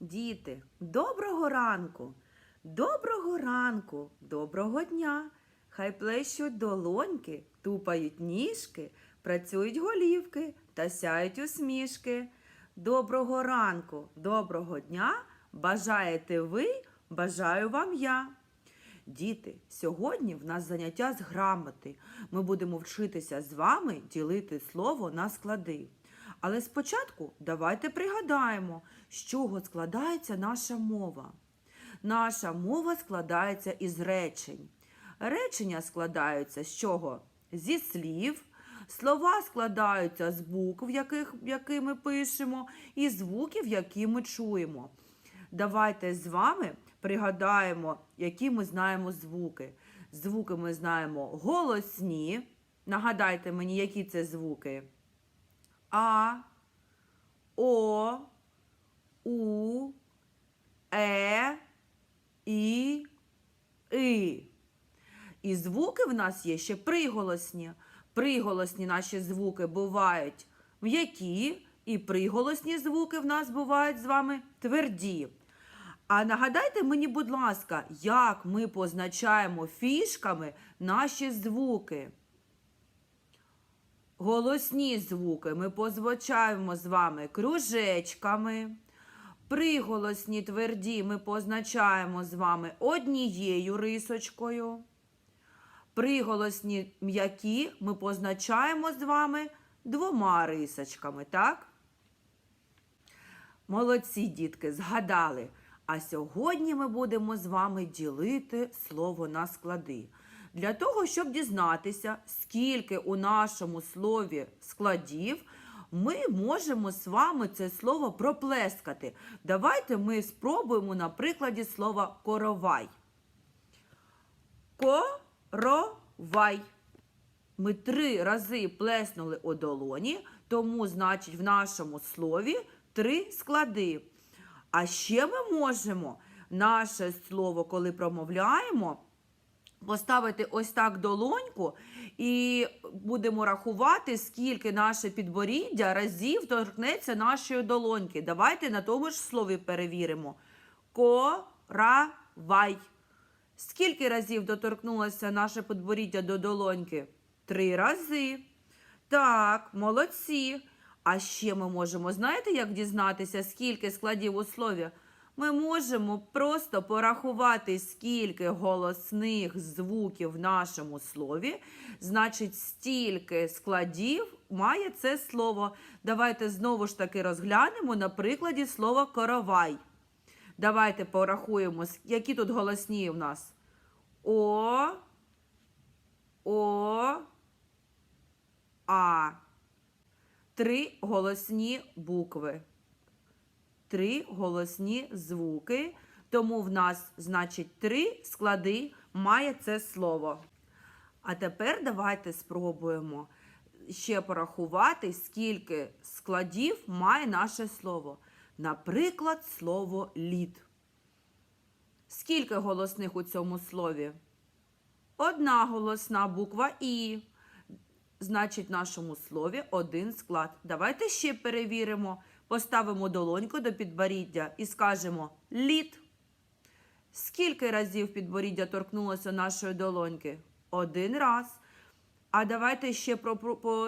Діти, доброго ранку, доброго ранку, доброго дня. Хай плещуть долоньки, тупають ніжки, працюють голівки та сяють усмішки. Доброго ранку, доброго дня. Бажаєте ви, бажаю вам я. Діти, сьогодні в нас заняття з грамоти. Ми будемо вчитися з вами ділити слово на склади. Але спочатку давайте пригадаємо, з чого складається наша мова. Наша мова складається із речень. Речення складаються з чого? Зі слів. Слова складаються з букв, яких, які ми пишемо, і звуків, які ми чуємо. Давайте з вами пригадаємо, які ми знаємо звуки. Звуки ми знаємо голосні. Нагадайте мені, які це звуки. А, О, У, Е, І, И. І звуки в нас є ще приголосні. Приголосні наші звуки бувають м'які, і приголосні звуки в нас бувають з вами тверді. А нагадайте мені, будь ласка, як ми позначаємо фішками наші звуки. Голосні звуки ми позначаємо з вами кружечками. Приголосні тверді ми позначаємо з вами однією рисочкою. Приголосні м'які ми позначаємо з вами двома рисочками, так? Молодці, дітки, згадали. А сьогодні ми будемо з вами ділити слово на склади. Для того, щоб дізнатися, скільки у нашому слові складів, ми можемо з вами це слово проплескати. Давайте ми спробуємо на прикладі слова коровай. Коровай. Ми три рази плеснули у долоні, тому, значить, в нашому слові три склади. А ще ми можемо наше слово, коли промовляємо, поставити ось так долоньку і будемо рахувати, скільки наше підборіддя разів торкнеться нашої долоньки. Давайте на тому ж слові перевіримо. Коравай. Скільки разів доторкнулося наше підборіддя до долоньки? Три рази. Так, молодці. А ще ми можемо, знаєте, як дізнатися, скільки складів у слові? Ми можемо просто порахувати, скільки голосних звуків в нашому слові. Значить, стільки складів має це слово. Давайте знову ж таки розглянемо на прикладі слова коровай. Давайте порахуємо, які тут голосні у нас. О, О, А. Три голосні букви. Три голосні звуки. Тому в нас, значить, три склади має це слово. А тепер давайте спробуємо ще порахувати, скільки складів має наше слово. Наприклад, слово лід. Скільки голосних у цьому слові? Одна голосна буква І. Значить, в нашому слові один склад. Давайте ще перевіримо. Поставимо долоньку до підборіддя і скажемо лід. Скільки разів підборіддя торкнулося нашої долоньки? Один раз. А давайте ще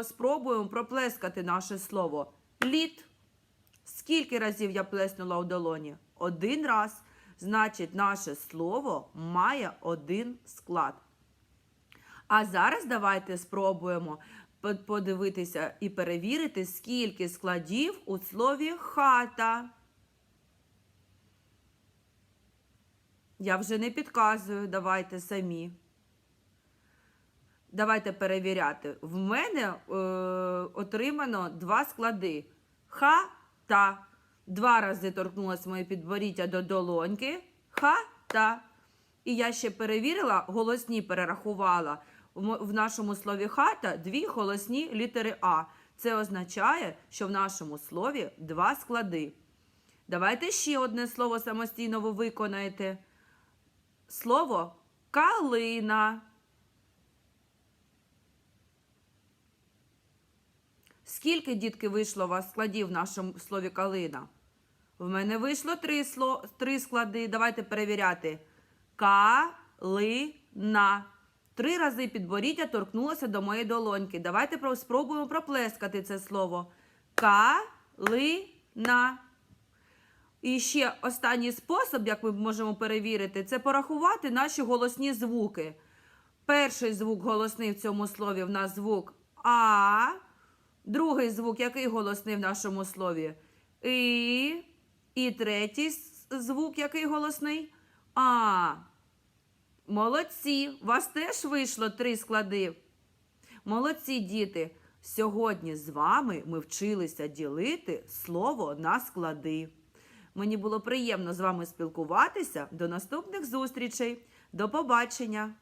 спробуємо проплескати наше слово. Лід. Скільки разів я плеснула у долоні? Один раз. Значить, наше слово має один склад. А зараз давайте спробуємо подивитися і перевірити, скільки складів у слові хата. Я вже не підказую, давайте самі. Давайте перевіряти. В мене е, отримано два склади. Ха-та. Два рази торкнулося моє підборіддя до долоньки. Ха-та. І я ще перевірила, голосні перерахувала. В нашому слові хата дві голосні літери А. Це означає, що в нашому слові два склади. Давайте ще одне слово самостійно ви виконаєте. Слово калина. Скільки, дітки, вийшло у вас складів в нашому слові калина? В мене вийшло три, сло... три склади. Давайте перевіряти. Калина. Три рази підборіддя торкнулося до моєї долоньки. Давайте спробуємо проплескати це слово. Калина. І ще останній спосіб, як ми можемо перевірити, це порахувати наші голосні звуки. Перший звук голосний в цьому слові в нас звук А. Другий звук, який голосний в нашому слові? І. І третій звук, який голосний? А. Молодці! У вас теж вийшло три склади. Молодці, діти! Сьогодні з вами ми вчилися ділити слово на склади. Мені було приємно з вами спілкуватися. До наступних зустрічей. До побачення!